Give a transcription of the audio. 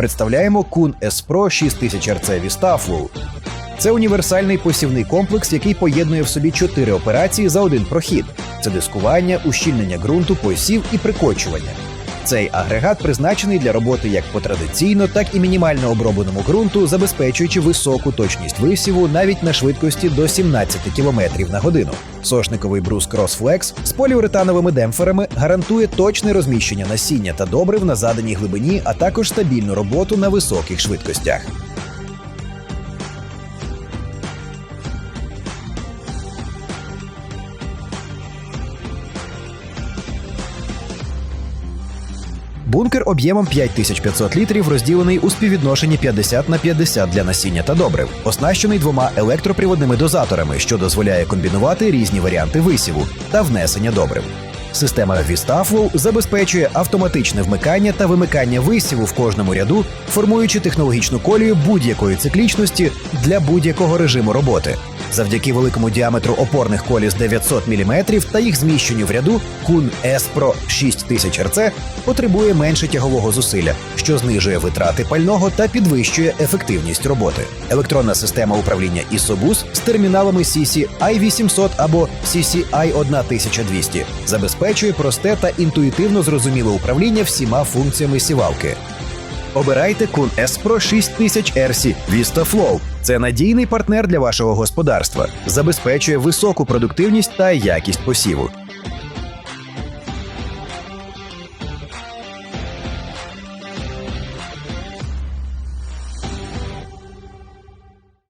Представляємо Kun S Pro 6000 RC Vistaflow. Це універсальний посівний комплекс, який поєднує в собі чотири операції за один прохід: це дискування, ущільнення ґрунту, посів і прикочування. Цей агрегат призначений для роботи як по традиційно, так і мінімально обробленому ґрунту, забезпечуючи високу точність висіву навіть на швидкості до 17 км на годину. Сошниковий брус Crossflex з поліуретановими демпферами гарантує точне розміщення насіння та добрив на заданій глибині, а також стабільну роботу на високих швидкостях. Бункер об'ємом 5500 літрів розділений у співвідношенні 50 на 50 для насіння та добрив, оснащений двома електроприводними дозаторами, що дозволяє комбінувати різні варіанти висіву та внесення добрив. Система Vistaflow забезпечує автоматичне вмикання та вимикання висіву в кожному ряду, формуючи технологічну колію будь-якої циклічності для будь-якого режиму роботи. Завдяки великому діаметру опорних коліс 900 мм та їх зміщенню в ряду, S Pro 6000 RC потребує менше тягового зусилля, що знижує витрати пального та підвищує ефективність роботи. Електронна система управління ISOBUS з терміналами CC i800 або CC i1200 забезпечує просте та інтуїтивно зрозуміле управління всіма функціями сівалки. Обирайте Kun Еспро Pro 6000 RC VistaFlow. Це надійний партнер для вашого господарства, забезпечує високу продуктивність та якість посіву.